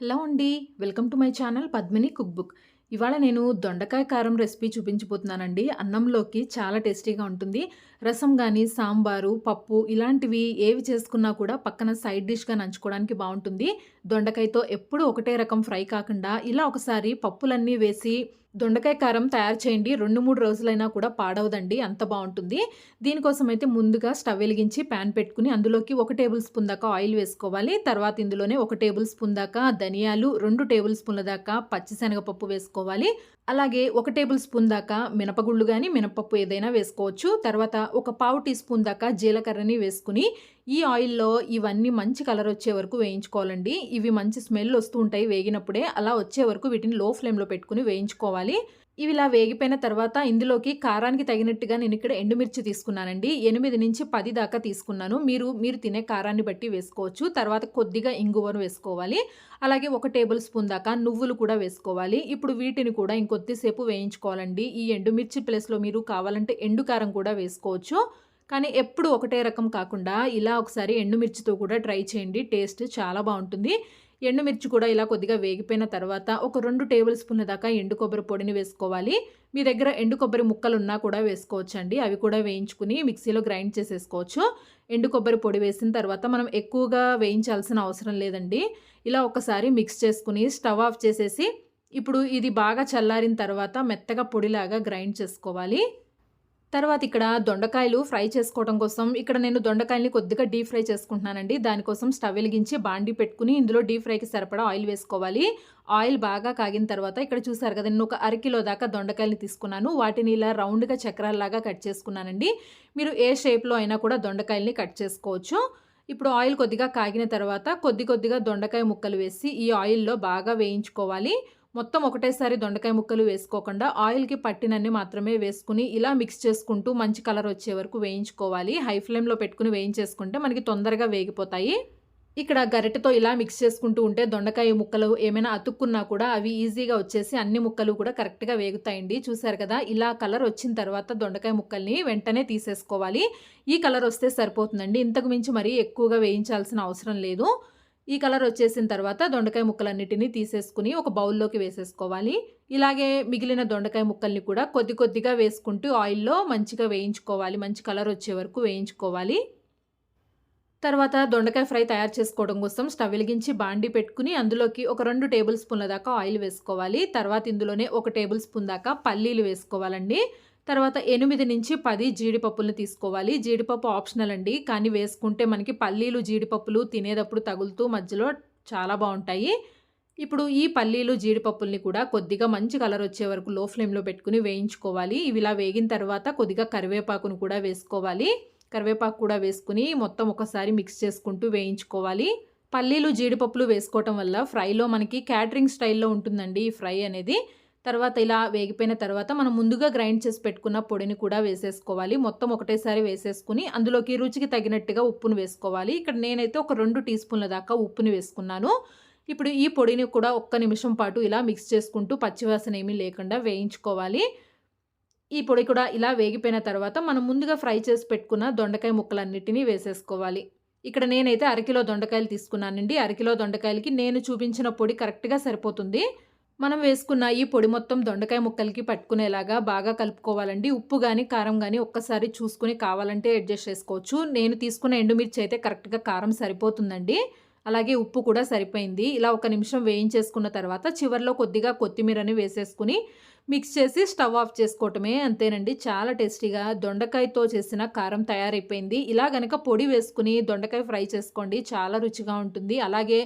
Hello అండి welcome to my channel Padmini cook book ఇవాళ నేను దొండకాయ కారం రెసిపీ చూపించబోతున్నానండి. అన్నంలోకి చాలా టేస్టీగా ఉంటుంది. రసం కానీ సాంబారు పప్పు ఇలాంటివి ఏవి చేసుకున్నా కూడా పక్కన సైడ్ డిష్గా నంచుకోవడానికి బాగుంటుంది. దొండకాయతో ఎప్పుడూ ఒకటే రకం ఫ్రై కాకుండా ఇలా ఒకసారి పప్పులన్నీ వేసి దొండకాయ కారం తయారు చేయండి. రెండు మూడు రోజులైనా కూడా పాడవదండి. అంత బాగుంటుంది. దీనికోసం అయితే ముందుగా స్టవ్ వెలిగించి ప్యాన్ పెట్టుకుని అందులోకి ఒక టేబుల్ స్పూన్ దాకా ఆయిల్ వేసుకోవాలి. తర్వాత ఇందులోనే ఒక టేబుల్ స్పూన్ దాకా ధనియాలు రెండు టేబుల్ స్పూన్ల దాకా పచ్చిశనగపప్పు వేసుకోవాలి. అలాగే ఒక టేబుల్ స్పూన్ దాకా మినపగుళ్ళు కానీ మినపప్పు ఏదైనా వేసుకోవచ్చు. తర్వాత ఒక పావు టీ స్పూన్ దాకా జీలకర్రని వేసుకుని ఈ ఆయిల్లో ఇవన్నీ మంచి కలర్ వచ్చే వరకు వేయించుకోవాలండి. ఇవి మంచి స్మెల్ వస్తూ ఉంటాయి వేగినప్పుడే. అలా వచ్చే వరకు వీటిని లో ఫ్లేమ్లో పెట్టుకుని వేయించుకోవాలి. ఇవి ఇలా వేగిపోయిన తర్వాత ఇందులోకి కారానికి తగినట్టుగా నేను ఇక్కడ ఎండుమిర్చి తీసుకున్నానండి. ఎనిమిది నుంచి పది దాకా తీసుకున్నాను. మీరు మీరు తినే కారాన్ని బట్టి వేసుకోవచ్చు. తర్వాత కొద్దిగా ఇంగువను వేసుకోవాలి. అలాగే ఒక టేబుల్ స్పూన్ దాకా నువ్వులు కూడా వేసుకోవాలి. ఇప్పుడు వీటిని కూడా ఇంకొద్దిసేపు వేయించుకోవాలండి. ఈ ఎండుమిర్చి ప్లేస్లో మీరు కావాలంటే ఎండు కారం కూడా వేసుకోవచ్చు. కానీ ఎప్పుడు ఒకటే రకం కాకుండా ఇలా ఒకసారి ఎండుమిర్చితో కూడా ట్రై చేయండి. టేస్ట్ చాలా బాగుంటుంది. ఎండుమిర్చి కూడా ఇలా కొద్దిగా వేగిపోయిన తర్వాత ఒక రెండు టేబుల్ స్పూన్ల దాకా ఎండు కొబ్బరి పొడిని వేసుకోవాలి. మీ దగ్గర ఎండు కొబ్బరి ముక్కలు ఉన్నా కూడా వేసుకోవచ్చండి. అవి కూడా వేయించుకుని మిక్సీలో గ్రైండ్ చేసేసుకోవచ్చు. ఎండు కొబ్బరి పొడి వేసిన తర్వాత మనం ఎక్కువగా వేయించాల్సిన అవసరం లేదండి. ఇలా ఒకసారి మిక్స్ చేసుకుని స్టవ్ ఆఫ్ చేసేసి ఇప్పుడు ఇది బాగా చల్లారిన తర్వాత మెత్తగా పొడిలాగా గ్రైండ్ చేసుకోవాలి. తర్వాత ఇక్కడ దొండకాయలు ఫ్రై చేసుకోవడం కోసం ఇక్కడ నేను దొండకాయల్ని కొద్దిగా డీప్ ఫ్రై చేసుకుంటున్నానండి. దానికోసం స్టవ్ వెలిగించి బాండి పెట్టుకుని ఇందులో డీప్ ఫ్రైకి సరిపడా ఆయిల్ వేసుకోవాలి. ఆయిల్ బాగా కాగిన తర్వాత ఇక్కడ చూసారు కదా నేను ఒక అరకిలో దాకా దొండకాయలు తీసుకున్నాను. వాటిని ఇలా రౌండ్గా చక్రాల్లాగా కట్ చేసుకున్నానండి. మీరు ఏ షేప్లో అయినా కూడా దొండకాయల్ని కట్ చేసుకోవచ్చు. ఇప్పుడు ఆయిల్ కొద్దిగా కాగిన తర్వాత కొద్ది కొద్దిగా దొండకాయ ముక్కలు వేసి ఈ ఆయిల్లో బాగా వేయించుకోవాలి. మొత్తం ఒకటేసారి దొండకాయ ముక్కలు వేసుకోకుండా ఆయిల్కి పట్టినన్ని మాత్రమే వేసుకుని ఇలా మిక్స్ చేసుకుంటూ మంచి కలర్ వచ్చే వరకు వేయించుకోవాలి. హై ఫ్లేమ్లో పెట్టుకుని వేయించేసుకుంటే మనకి తొందరగా వేగిపోతాయి. ఇక్కడ గరిటెతో ఇలా మిక్స్ చేసుకుంటూ ఉంటే దొండకాయ ముక్కలు ఏమైనా అతుక్కున్నా కూడా అవి ఈజీగా వచ్చేసి అన్ని ముక్కలు కూడా కరెక్ట్గా వేగుతాయండి. చూసారు కదా ఇలా కలర్ వచ్చిన తర్వాత దొండకాయ ముక్కల్ని వెంటనే తీసేసుకోవాలి. ఈ కలర్ వస్తే సరిపోతుందండి. ఇంతకు మించి మరీ ఎక్కువగా వేయించాల్సిన అవసరం లేదు. ఈ కలర్ వచ్చేసిన తర్వాత దొండకాయ ముక్కలన్నిటినీ తీసేసుకుని ఒక బౌల్లోకి వేసేసుకోవాలి. ఇలాగే మిగిలిన దొండకాయ ముక్కల్ని కూడా కొద్ది కొద్దిగా వేసుకుంటూ ఆయిల్లో మంచిగా వేయించుకోవాలి. మంచి కలర్ వచ్చే వరకు వేయించుకోవాలి. తర్వాత దొండకాయ ఫ్రై తయారు చేసుకోవడం కోసం స్టవ్ వెలిగించి బాండి పెట్టుకుని అందులోకి ఒక రెండు టేబుల్ స్పూన్ల దాకా ఆయిల్ వేసుకోవాలి. తర్వాత ఇందులోనే ఒక టేబుల్ స్పూన్ దాకా పల్లీలు వేసుకోవాలండి. తర్వాత ఎనిమిది నుంచి పది జీడిపప్పులను తీసుకోవాలి. జీడిపప్పు ఆప్షనల్ అండి. కానీ వేసుకుంటే మనకి పల్లీలు జీడిపప్పులు తినేటప్పుడు తగులుతూ మధ్యలో చాలా బాగుంటాయి. ఇప్పుడు ఈ పల్లీలు జీడిపప్పుల్ని కూడా కొద్దిగా మంచి కలర్ వచ్చే వరకు లో ఫ్లేమ్లో పెట్టుకుని వేయించుకోవాలి. ఇవి ఇలా వేగిన తర్వాత కొద్దిగా కరివేపాకును కూడా వేసుకోవాలి. కరివేపాకు కూడా వేసుకుని మొత్తం ఒకసారి మిక్స్ చేసుకుంటూ వేయించుకోవాలి. పల్లీలు జీడిపప్పులు వేసుకోవటం వల్ల ఫ్రైలో మనకి క్యాటరింగ్ స్టైల్లో ఉంటుందండి ఈ ఫ్రై అనేది. తర్వాత ఇలా వేగిపోయిన తర్వాత మనం ముందుగా గ్రైండ్ చేసి పెట్టుకున్న పొడిని కూడా వేసేసుకోవాలి. మొత్తం ఒకటేసారి వేసేసుకుని అందులోకి రుచికి తగినట్టుగా ఉప్పును వేసుకోవాలి. ఇక్కడ నేనైతే ఒక రెండు టీ స్పూన్ల దాకా ఉప్పుని వేసుకున్నాను. ఇప్పుడు ఈ పొడిని కూడా ఒక్క నిమిషం పాటు ఇలా మిక్స్ చేసుకుంటూ పచ్చివాసన ఏమీ లేకుండా వేయించుకోవాలి. ఈ పొడి కూడా ఇలా వేగిపోయిన తర్వాత మనం ముందుగా ఫ్రై చేసి పెట్టుకున్న దొండకాయ ముక్కలన్నిటినీ వేసేసుకోవాలి. ఇక్కడ నేనైతే అరకిలో దొండకాయలు తీసుకున్నానండి. అరకిలో దొండకాయలకి నేను చూపించిన పొడి కరెక్ట్గా సరిపోతుంది. మనం వేసుకున్న ఈ పొడి మొత్తం దొండకాయ ముక్కలకి పట్టుకునేలాగా బాగా కలుపుకోవాలండి. ఉప్పు కానీ కారం కానీ ఒక్కసారి చూసుకుని కావాలంటే అడ్జస్ట్ చేసుకోవచ్చు. నేను తీసుకున్న ఎండుమిర్చి అయితే కరెక్ట్గా కారం సరిపోతుందండి. అలాగే ఉప్పు కూడా సరిపోయింది. ఇలా ఒక నిమిషం వేయించేసుకున్న తర్వాత చివరిలో కొద్దిగా కొత్తిమీరని వేసేసుకుని మిక్స్ చేసి స్టవ్ ఆఫ్ చేసుకోవటమే అంతేనండి. చాలా టేస్టీగా దొండకాయతో చేసిన కారం తయారైపోయింది. ఇలా గనక పొడి వేసుకుని దొండకాయ ఫ్రై చేసుకోండి. చాలా రుచిగా ఉంటుంది. అలాగే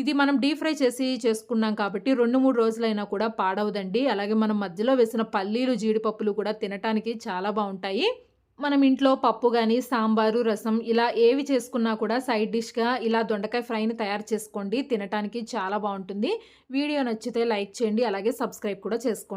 ఇది మనం డీప్ ఫ్రై చేసి చేసుకున్నాం కాబట్టి రెండు మూడు రోజులైనా కూడా పాడవదండి. అలాగే మనం మధ్యలో వేసిన పల్లీలు జీడిపప్పులు కూడా తినటానికి చాలా బాగుంటాయి. మనం ఇంట్లో పప్పు కానీ సాంబారు రసం ఇలా ఏవి చేసుకున్నా కూడా సైడ్ డిష్గా ఇలా దొండకాయ ఫ్రైని తయారు చేసుకోండి. తినటానికి చాలా బాగుంటుంది. వీడియో నచ్చితే లైక్ చేయండి. అలాగే సబ్స్క్రైబ్ కూడా చేసుకోండి.